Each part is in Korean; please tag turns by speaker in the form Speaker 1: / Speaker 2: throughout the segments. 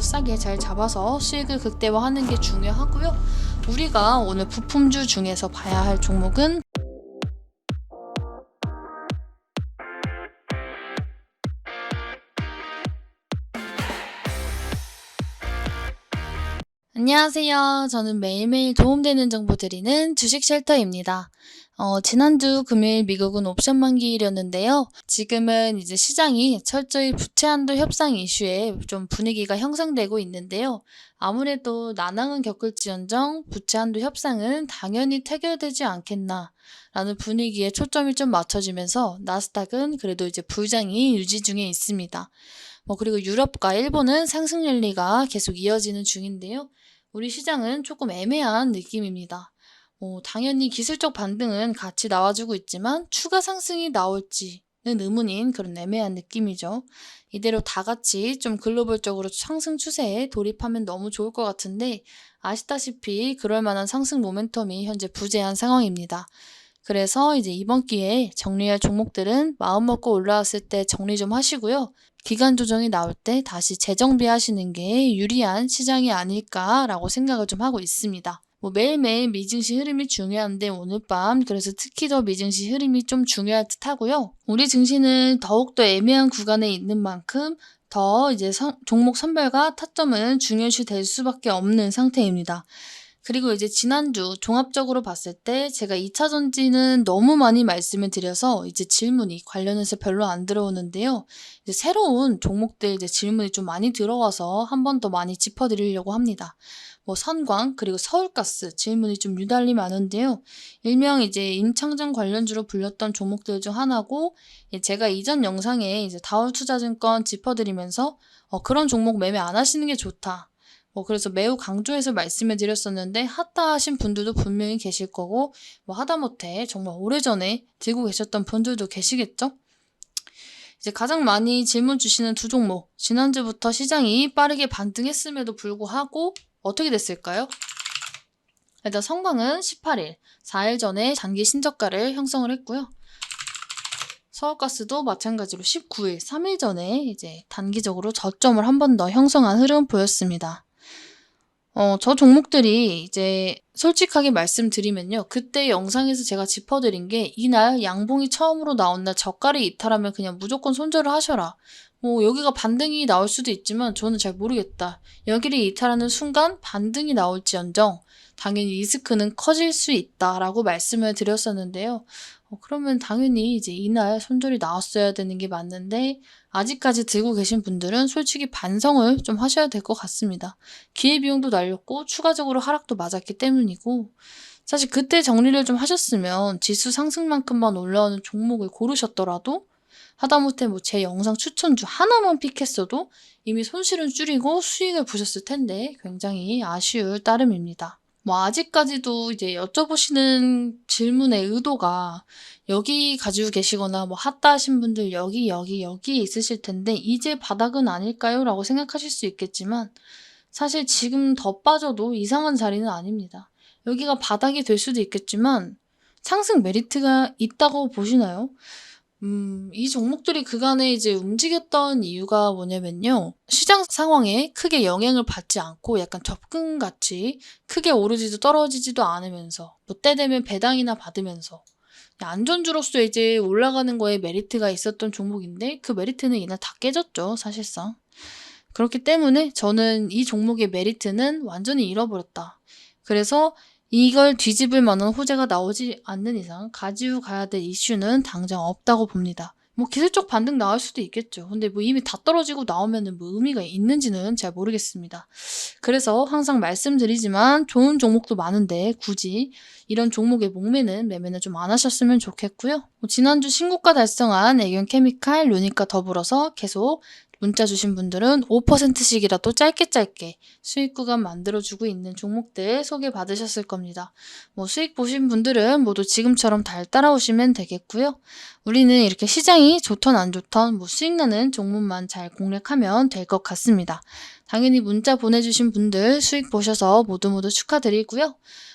Speaker 1: 싸게 잘 잡아서 수익을 극대화하는 게 중요하고요. 우리가 오늘 부품주 중에서 봐야 할 종목은 안녕하세요. 저는 매일매일 도움되는 정보 드리는 주식 쉘터입니다. 어, 지난주 금요일 미국은 옵션 만기일이었는데요. 지금은 이제 시장이 철저히 부채 한도 협상 이슈에 좀 분위기가 형성되고 있는데요. 아무래도 난항은 겪을지언정 부채 한도 협상은 당연히 태결되지 않겠나. 라는 분위기에 초점이 좀 맞춰지면서 나스닥은 그래도 이제 불장이 유지 중에 있습니다. 뭐 그리고 유럽과 일본은 상승 랠리가 계속 이어지는 중인데요. 우리 시장은 조금 애매한 느낌입니다. 뭐 당연히 기술적 반등은 같이 나와주고 있지만 추가 상승이 나올지는 의문인 그런 애매한 느낌이죠. 이대로 다 같이 좀 글로벌적으로 상승 추세에 돌입하면 너무 좋을 것 같은데 아시다시피 그럴 만한 상승 모멘텀이 현재 부재한 상황입니다. 그래서 이제 이번 기회에 정리할 종목들은 마음 먹고 올라왔을 때 정리 좀 하시고요. 기간 조정이 나올 때 다시 재정비하시는 게 유리한 시장이 아닐까라고 생각을 좀 하고 있습니다. 뭐 매일매일 미증시 흐름이 중요한데 오늘 밤 그래서 특히 더 미증시 흐름이 좀 중요할 듯 하고요. 우리 증시는 더욱더 애매한 구간에 있는 만큼 더 이제 선- 종목 선별과 타점은 중요시 될 수밖에 없는 상태입니다. 그리고 이제 지난주 종합적으로 봤을 때 제가 2차 전지는 너무 많이 말씀을 드려서 이제 질문이 관련해서 별로 안 들어오는데요. 이제 새로운 종목들 이제 질문이 좀 많이 들어와서 한 번 더 많이 짚어드리려고 합니다. 뭐 선광 그리고 서울가스 질문이 좀 유달리 많은데요. 일명 이제 임창정 관련주로 불렸던 종목들 중 하나고 예, 제가 이전 영상에 이제 다울투자증권 짚어드리면서 어, 그런 종목 매매 안 하시는 게 좋다. 뭐 그래서 매우 강조해서 말씀을 드렸었는데 하다 하신 분들도 분명히 계실 거고 뭐 하다못해 정말 오래전에 들고 계셨던 분들도 계시겠죠? 이제 가장 많이 질문 주시는 두 종목 지난주부터 시장이 빠르게 반등했음에도 불구하고 어떻게 됐을까요? 일단 성광은 18일 4일 전에 단기 신저가를 형성을 했고요. 서울가스도 마찬가지로 19일 3일 전에 이제 단기적으로 저점을 한 번 더 형성한 흐름 보였습니다. 어, 저 종목들이 이제 솔직하게 말씀드리면요. 그때 영상에서 제가 짚어드린 게 이날 양봉이 처음으로 나온 날 저가를 이탈하면 그냥 무조건 손절을 하셔라. 뭐 여기가 반등이 나올 수도 있지만 저는 잘 모르겠다. 여기를 이탈하는 순간 반등이 나올지언정 당연히 리스크는 커질 수 있다라고 말씀을 드렸었는데요. 어, 그러면 당연히 이제 이날 손절이 나왔어야 되는 게 맞는데 아직까지 들고 계신 분들은 솔직히 반성을 좀 하셔야 될 것 같습니다. 기회비용도 날렸고 추가적으로 하락도 맞았기 때문이고 사실 그때 정리를 좀 하셨으면 지수 상승만큼만 올라오는 종목을 고르셨더라도 하다못해 뭐 제 영상 추천주 하나만 픽했어도 이미 손실은 줄이고 수익을 보셨을 텐데 굉장히 아쉬울 따름입니다. 뭐 아직까지도 이제 여쭤보시는 질문의 의도가 여기 가지고 계시거나 뭐 핫다 하신 분들 여기 여기 여기 있으실 텐데 이제 바닥은 아닐까요? 라고 생각하실 수 있겠지만 사실 지금 더 빠져도 이상한 자리는 아닙니다. 여기가 바닥이 될 수도 있겠지만 상승 메리트가 있다고 보시나요? 음, 이 종목들이 그간에 이제 움직였던 이유가 뭐냐면요. 시장 상황에 크게 영향을 받지 않고 약간 접근같이 크게 오르지도 떨어지지도 않으면서 뭐 때 되면 배당이나 받으면서 안전주로서 이제 올라가는 거에 메리트가 있었던 종목인데 그 메리트는 이날 다 깨졌죠, 사실상. 그렇기 때문에 저는 이 종목의 메리트는 완전히 잃어버렸다. 그래서 이걸 뒤집을 만한 호재가 나오지 않는 이상 가지고 가야 될 이슈는 당장 없다고 봅니다. 뭐 기술적 반등 나올 수도 있겠죠. 근데 뭐 이미 다 떨어지고 나오면은 뭐 의미가 있는지는 잘 모르겠습니다. 그래서 항상 말씀드리지만 좋은 종목도 많은데 굳이 이런 종목의 목매는 매매는 좀 안 하셨으면 좋겠고요. 뭐 지난주 신고가 달성한 애견 케미칼, 루니카 더불어서 계속 문자 주신 분들은 5%씩이라도 짧게 짧게 수익 구간 만들어주고 있는 종목들 소개받으셨을 겁니다. 뭐 수익 보신 분들은 모두 지금처럼 달 따라오시면 되겠고요. 우리는 이렇게 시장이 좋던 안 좋던 뭐 수익 나는 종목만 잘 공략하면 될 것 같습니다. 당연히 문자 보내주신 분들 수익 보셔서 모두 모두 축하드리고요.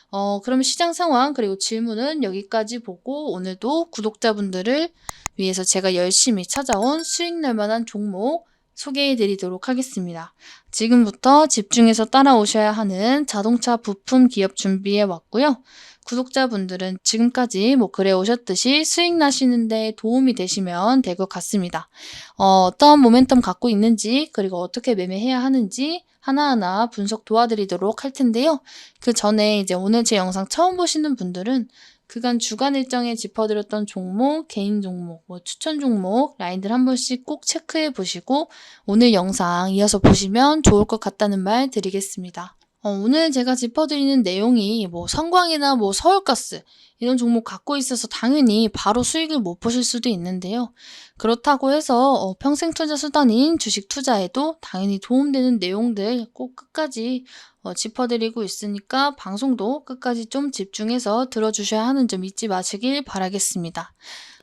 Speaker 1: 어, 그럼 시장 상황 그리고 질문은 여기까지 보고 오늘도 구독자분들을 위해서 제가 열심히 찾아온 수익 날 만한 종목 소개해 드리도록 하겠습니다. 지금부터 집중해서 따라오셔야 하는 자동차 부품 기업 준비해 왔고요. 구독자분들은 지금까지 뭐 그래 오셨듯이 수익 나시는데 도움이 되시면 될 것 같습니다. 어, 어떤 모멘텀 갖고 있는지 그리고 어떻게 매매해야 하는지 하나하나 분석 도와드리도록 할 텐데요. 그 전에 이제 오늘 제 영상 처음 보시는 분들은 그간 주간 일정에 짚어드렸던 종목, 개인 종목, 뭐 추천 종목, 라인들 한 번씩 꼭 체크해 보시고 오늘 영상 이어서 보시면 좋을 것 같다는 말 드리겠습니다. 어, 오늘 제가 짚어드리는 내용이 뭐 성광이나 뭐 서울가스 이런 종목 갖고 있어서 당연히 바로 수익을 못 보실 수도 있는데요. 그렇다고 해서 어, 평생 투자 수단인 주식 투자에도 당연히 도움되는 내용들 꼭 끝까지 어, 짚어드리고 있으니까 방송도 끝까지 좀 집중해서 들어주셔야 하는 점 잊지 마시길 바라겠습니다.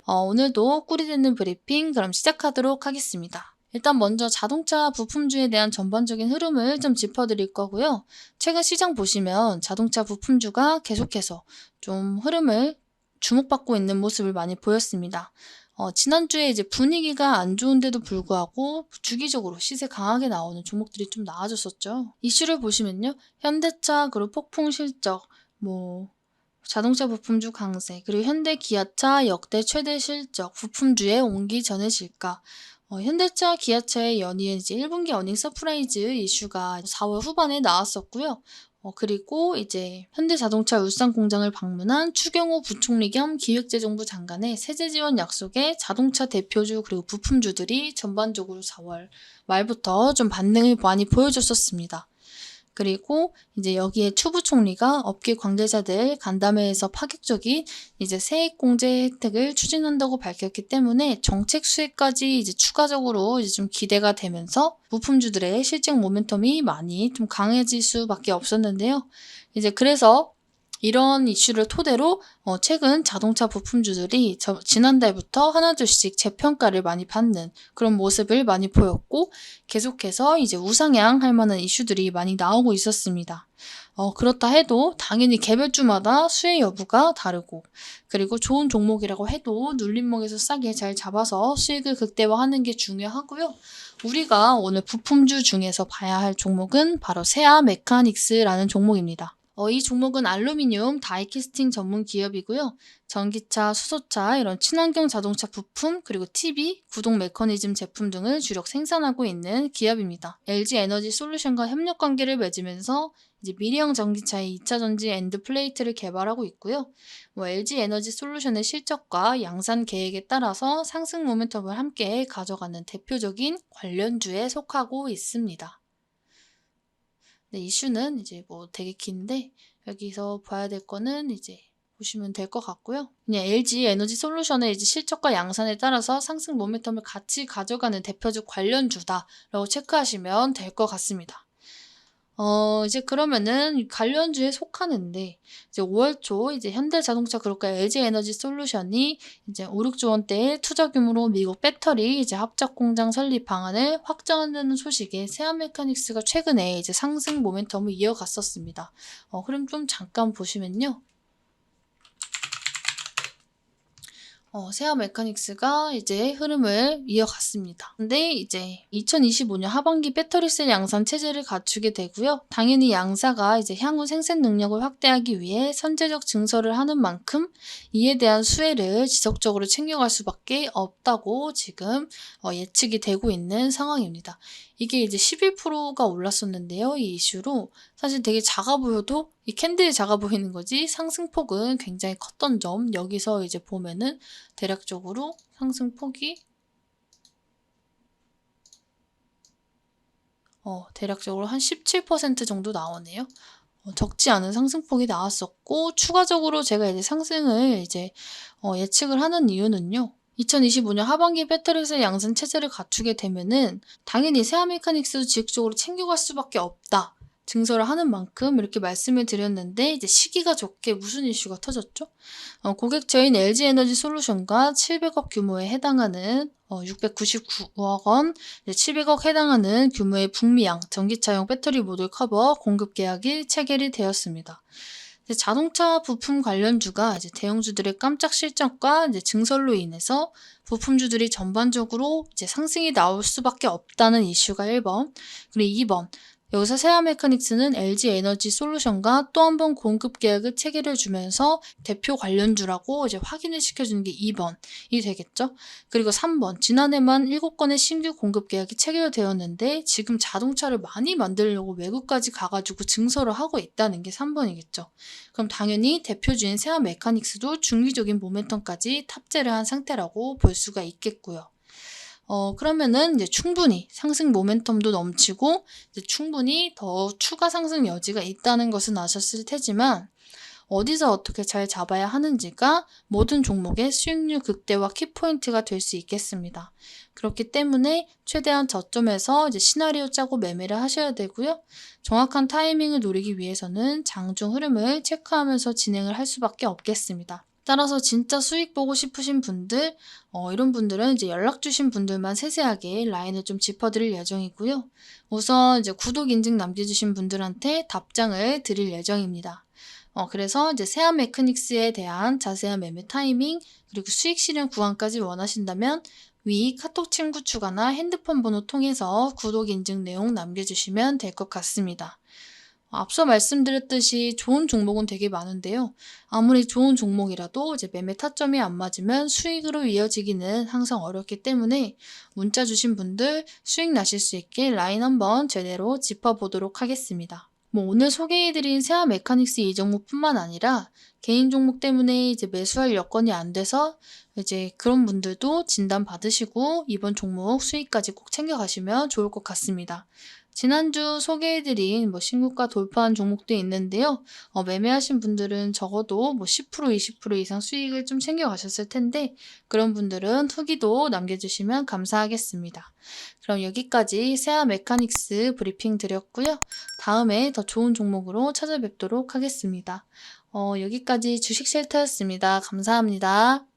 Speaker 1: 어, 오늘도 꿀이 되는 브리핑 그럼 시작하도록 하겠습니다. 일단 먼저 자동차 부품주에 대한 전반적인 흐름을 좀 짚어드릴 거고요. 최근 시장 보시면 자동차 부품주가 계속해서 좀 흐름을 주목받고 있는 모습을 많이 보였습니다. 어, 지난주에 이제 분위기가 안 좋은데도 불구하고 주기적으로 시세 강하게 나오는 종목들이 좀 나아졌었죠. 이슈를 보시면요. 현대차, 그리고 폭풍 실적, 뭐, 자동차 부품주 강세, 그리고 현대 기아차 역대 최대 실적, 부품주의 옹기 전의 실가, 어, 현대차, 기아차의 연이은 이제 1분기 어닝 서프라이즈 이슈가 4월 후반에 나왔었고요. 어, 그리고 이제 현대자동차 울산 공장을 방문한 추경호 부총리 겸 기획재정부 장관의 세제 지원 약속에 자동차 대표주 그리고 부품주들이 전반적으로 4월 말부터 좀 반등을 많이 보여줬었습니다. 그리고 이제 여기에 추 부 총리가 업계 관계자들 간담회에서 파격적인 이제 세액 공제 혜택을 추진한다고 밝혔기 때문에 정책 수혜까지 이제 추가적으로 이제 좀 기대가 되면서 부품주들의 실적 모멘텀이 많이 좀 강해질 수밖에 없었는데요. 이제 그래서 이런 이슈를 토대로 어, 최근 자동차 부품주들이 저, 지난달부터 하나둘씩 재평가를 많이 받는 그런 모습을 많이 보였고 계속해서 이제 우상향 할 만한 이슈들이 많이 나오고 있었습니다. 어, 그렇다 해도 당연히 개별주마다 수혜 여부가 다르고 그리고 좋은 종목이라고 해도 눌림목에서 싸게 잘 잡아서 수익을 극대화하는 게 중요하고요. 우리가 오늘 부품주 중에서 봐야 할 종목은 바로 세아 메카닉스라는 종목입니다. 어, 이 종목은 알루미늄 다이캐스팅 전문 기업이고요. 전기차, 수소차, 이런 친환경 자동차 부품, 그리고 TV, 구동 메커니즘 제품 등을 주력 생산하고 있는 기업입니다. LG 에너지 솔루션과 협력 관계를 맺으면서 이제 미래형 전기차의 2차 전지 엔드 플레이트를 개발하고 있고요. 뭐 LG 에너지 솔루션의 실적과 양산 계획에 따라서 상승 모멘텀을 함께 가져가는 대표적인 관련주에 속하고 있습니다. 네, 이슈는 이제 뭐 되게 긴데 여기서 봐야 될 거는 이제 보시면 될 것 같고요. 그냥 LG 에너지 솔루션의 이제 실적과 양산에 따라서 상승 모멘텀을 같이 가져가는 대표적 관련주다라고 체크하시면 될 것 같습니다. 어, 이제 그러면은 관련주에 속하는데, 이제 5월 초 이제 현대자동차 그룹과 LG 에너지 솔루션이 이제 5, 6조 원대의 투자 규모로 미국 배터리 이제 합작 공장 설립 방안을 확정한다는 소식에 세아메카닉스가 최근에 이제 상승 모멘텀을 이어갔었습니다. 어, 그럼 좀 잠깐 보시면요. 어, 세아 메카닉스가 이제 흐름을 이어갔습니다. 근데 이제 2025년 하반기 배터리셀 양산 체제를 갖추게 되고요. 당연히 양사가 이제 향후 생산 능력을 확대하기 위해 선제적 증설을 하는 만큼 이에 대한 수혜를 지속적으로 챙겨갈 수밖에 없다고 지금 어, 예측이 되고 있는 상황입니다. 이게 이제 11%가 올랐었는데요. 이 이슈로 사실 되게 작아 보여도 이 캔들이 작아 보이는 거지 상승폭은 굉장히 컸던 점 여기서 이제 보면은 대략적으로 상승폭이 어, 대략적으로 한 17% 정도 나오네요. 어, 적지 않은 상승폭이 나왔었고 추가적으로 제가 이제 상승을 이제 어, 예측을 하는 이유는요. 2025년 하반기 배터리셀 양산 체제를 갖추게 되면은 당연히 세아 메카닉스도 지속적으로 챙겨갈 수밖에 없다. 증설을 하는 만큼 이렇게 말씀을 드렸는데 이제 시기가 좋게 무슨 이슈가 터졌죠? 어, 고객처인 LG에너지 솔루션과 700억 규모에 해당하는 어, 699억 원, 700억 해당하는 규모의 북미양 전기차용 배터리 모듈 커버 공급 계약이 체결이 되었습니다. 자동차 부품 관련주가 이제 대형주들의 깜짝 실적과 이제 증설로 인해서 부품주들이 전반적으로 이제 상승이 나올 수밖에 없다는 이슈가 1번. 그리고 2번. 여기서 세아 메카닉스는 LG 에너지 솔루션과 또 한 번 공급 계약을 체계를 주면서 대표 관련주라고 이제 확인을 시켜주는 게 2번이 되겠죠. 그리고 3번. 지난해만 7건의 신규 공급 계약이 체결되었는데 지금 자동차를 많이 만들려고 외국까지 가가지고 증설을 하고 있다는 게 3번이겠죠. 그럼 당연히 대표주인 세아 메카닉스도 중기적인 모멘텀까지 탑재를 한 상태라고 볼 수가 있겠고요. 어, 그러면은 이제 충분히 상승 모멘텀도 넘치고 충분히 더 추가 상승 여지가 있다는 것은 아셨을 테지만 어디서 어떻게 잘 잡아야 하는지가 모든 종목의 수익률 극대화 키포인트가 될 수 있겠습니다. 그렇기 때문에 최대한 저점에서 이제 시나리오 짜고 매매를 하셔야 되고요. 정확한 타이밍을 노리기 위해서는 장중 흐름을 체크하면서 진행을 할 수밖에 없겠습니다. 따라서 진짜 수익 보고 싶으신 분들, 어, 이런 분들은 이제 연락 주신 분들만 세세하게 라인을 좀 짚어드릴 예정이고요. 우선 이제 구독 인증 남겨주신 분들한테 답장을 드릴 예정입니다. 어, 그래서 이제 세아 메카닉스에 대한 자세한 매매 타이밍, 그리고 수익 실현 구간까지 원하신다면 위 카톡 친구 추가나 핸드폰 번호 통해서 구독 인증 내용 남겨주시면 될 것 같습니다. 앞서 말씀드렸듯이 좋은 종목은 되게 많은데요. 아무리 좋은 종목이라도 이제 매매 타점이 안 맞으면 수익으로 이어지기는 항상 어렵기 때문에 문자 주신 분들 수익 나실 수 있게 라인 한번 제대로 짚어보도록 하겠습니다. 뭐 오늘 소개해드린 세아 메카닉스 이 종목뿐만 아니라 개인 종목 때문에 이제 매수할 여건이 안 돼서 이제 그런 분들도 진단 받으시고 이번 종목 수익까지 꼭 챙겨가시면 좋을 것 같습니다. 지난주 소개해드린 뭐 신고가 돌파한 종목도 있는데요. 어, 매매하신 분들은 적어도 뭐 10% 20% 이상 수익을 좀 챙겨가셨을 텐데 그런 분들은 후기도 남겨주시면 감사하겠습니다. 그럼 여기까지 세아 메카닉스 브리핑 드렸고요. 다음에 더 좋은 종목으로 찾아뵙도록 하겠습니다. 어, 여기까지 주식 쉘터였습니다. 감사합니다.